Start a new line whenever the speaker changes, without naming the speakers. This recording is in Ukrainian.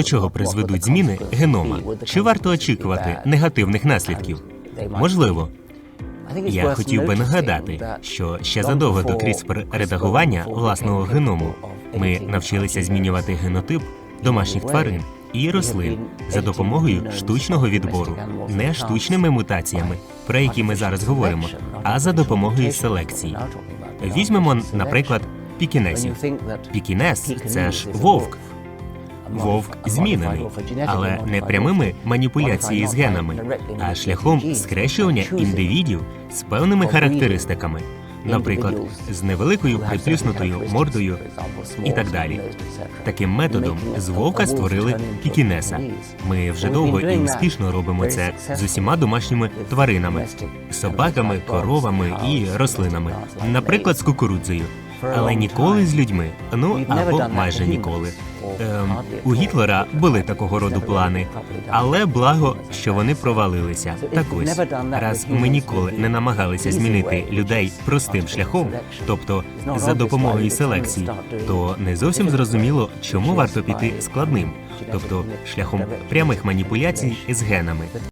До чого призведуть зміни генома? Чи варто очікувати негативних наслідків? Можливо. Я хотів би нагадати, що ще задовго до CRISPR редагування власного геному ми навчилися змінювати генотип домашніх тварин і рослин за допомогою штучного відбору, не штучними мутаціями, про які ми зараз говоримо, а за допомогою селекції. Візьмемо, наприклад, пікінесів. Пікінес це ж вовк. Вовк змінений, але не прямими маніпуляцією з генами, а шляхом скрещування індивідів з певними характеристиками, наприклад, з невеликою приплюснутою мордою і так далі. Таким методом з вовка створили пікінеса. Ми вже довго і успішно робимо це з усіма домашніми тваринами, собаками, коровами і рослинами, наприклад, з кукурудзою. Але ніколи з людьми, ну або майже ніколи. Ем, у Гітлера були такого роду плани, але благо, що вони провалилися. Так ось раз ми ніколи не намагалися змінити людей простим шляхом, тобто за допомогою селекції, то не зовсім зрозуміло, чому варто піти складним, тобто шляхом прямих маніпуляцій з генами.